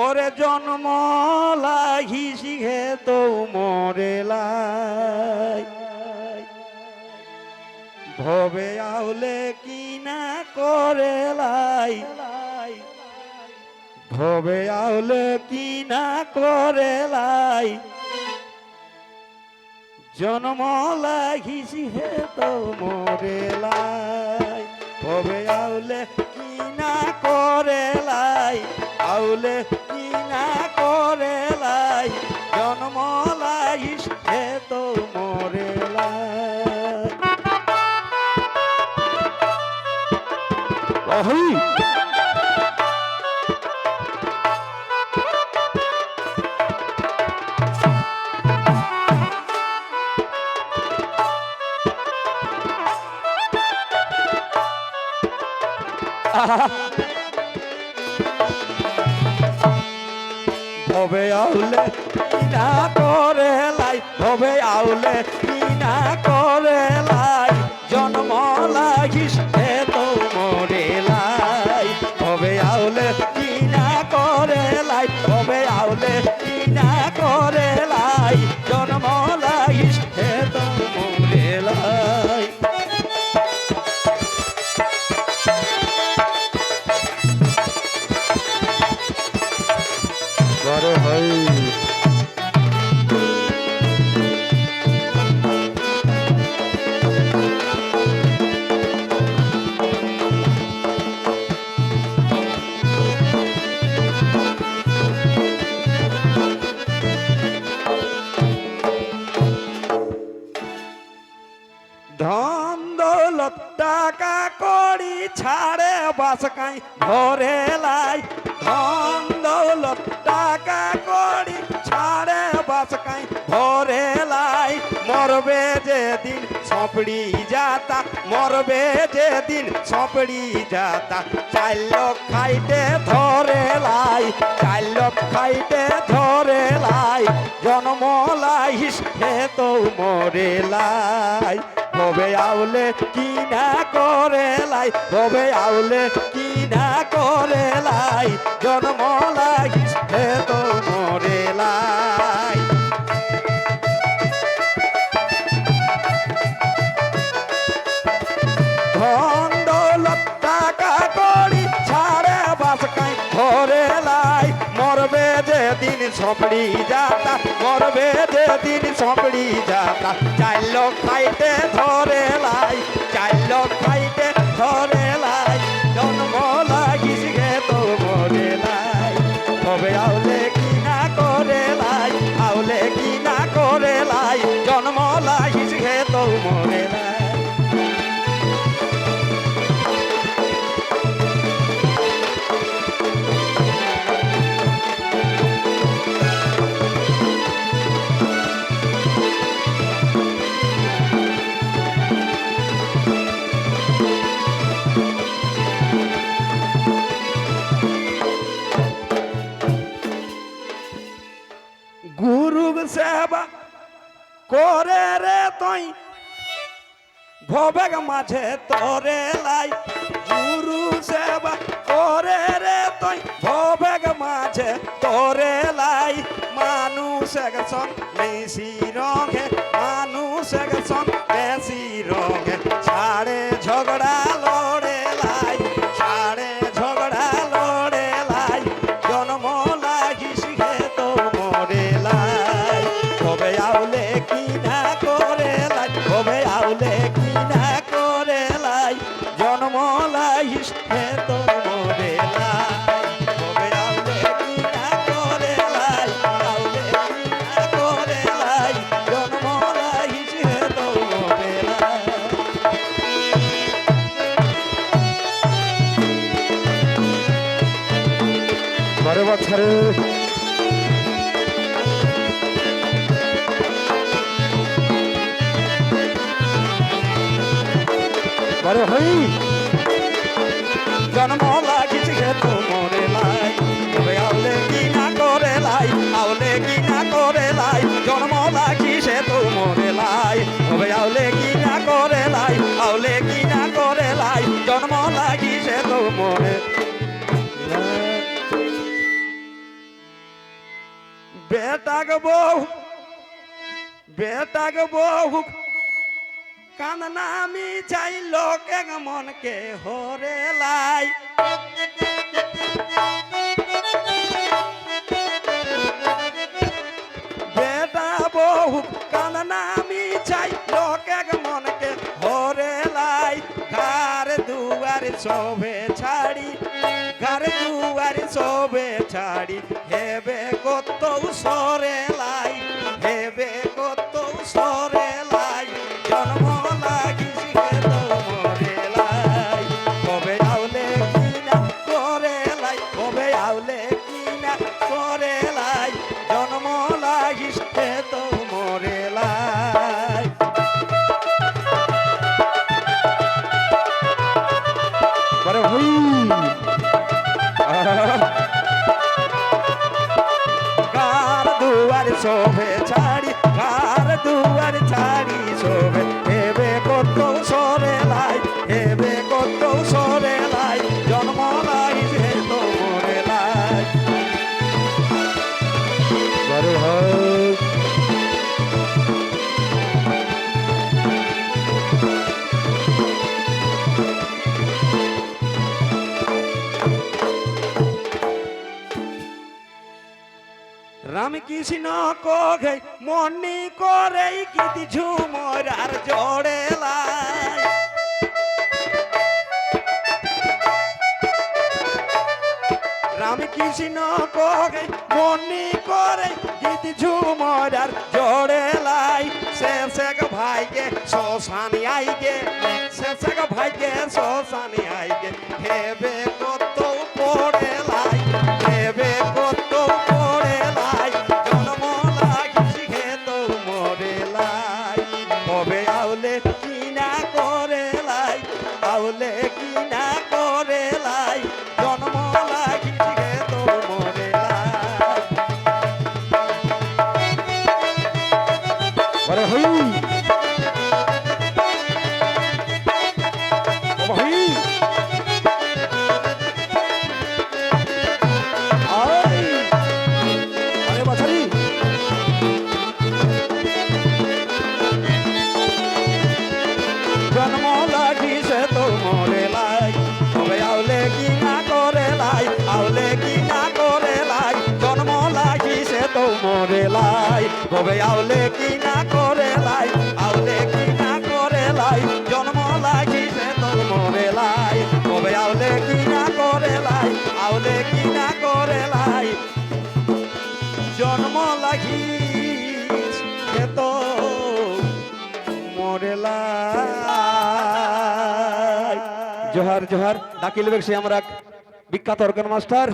ওরে জন্ম লাগি শিখে তো মরে ভবে আউলে কি না করে লাই। ভবে আউলে কি না করে লাই। জন্ম লাগি শিখে তো মরে লাই। ভবে আউলে কি না করে লাই। আউলে অহই ভবে আউলে কি না করে লাই ভবে আউলে কি না করে বড় হই ধন দৌলত টাকা করি ছাড়ে বাসকাই ভরে করি, ছাড়ে বাসকাই ভরে লাই, মরবে যেদিন সপড়ি যাতা, মরবে যেদিন সপড়ি যাতা। চার খাইতে ধরে লাই, চার খাইতে ধরে লাই, জন্ম লাইস হে তো মরে লাই। ভবে আউলে কি না করে লাই, ভবে আউলে কি না করে লাই, জন্ম লাই সপড়ি যাতা মরবে যেদিন সপড়ি যাতা। চার লোক খাইতে ধরে করে রে তুই। ভবেগ মাঝে তরে লাই। গুরু সেবা করে রে তুই। ভবেগ মাঝে তরে লাই। মানুষ একজন মেসি রঙে মানুষ এক মেসি কবে আউলে কি না করে লাই, জন্ম লাগিস গে তো মরে লাই। কবে আউলে কি না করে লাই আউলে কি না করে লাই লাই বারে হই। জন্ম লাগিস গে তোমরে লাই। তবে আউলে কি না করে লাই? আউলে কি না করে লাই? জন্ম লাগিস তোমরে লাই। তবে আউলে কি না করে লাই? আউলে কি না করে লাই? জন্ম লাগিস তো মরে বেটাক বউ বেটাক বউ। কান্দনা আমি চাই লোকে মনকে, হরে লাই। বেটা বহু কান্দনা আমি চাই লোকে মনকে, হরে লাই। ঘর দুয়ার শোভে ছাড়ি ঘর দুয়ার শোভে ছাড়ি, হেবে কত সরে লাই, হেবে কত সরে রামকৃষ্ণ কোঘে মনি করে গীত ঝুমর আর জড়ে লাই রামকৃষ্ণ কোঘে মনি করে গীত ঝুমর আর জড়ে লাই শেষক ভাইকে শ্মশানি আইগে শেষক ভাইকে শ্মশানি আইগে হেবে কত লাই তবে আউলে কি না করে লাই? আউলে কি না করে লাই? জন্ম লাগিছে তো মরে লাই। তবে আউলে কি না করে লাই? আউলে কি না করে লাই? জন্ম লাগিস তো মরেলাই জোহার জোহার, ডাকিল সে আমরা বিখ্যাত অর্গান মাস্টার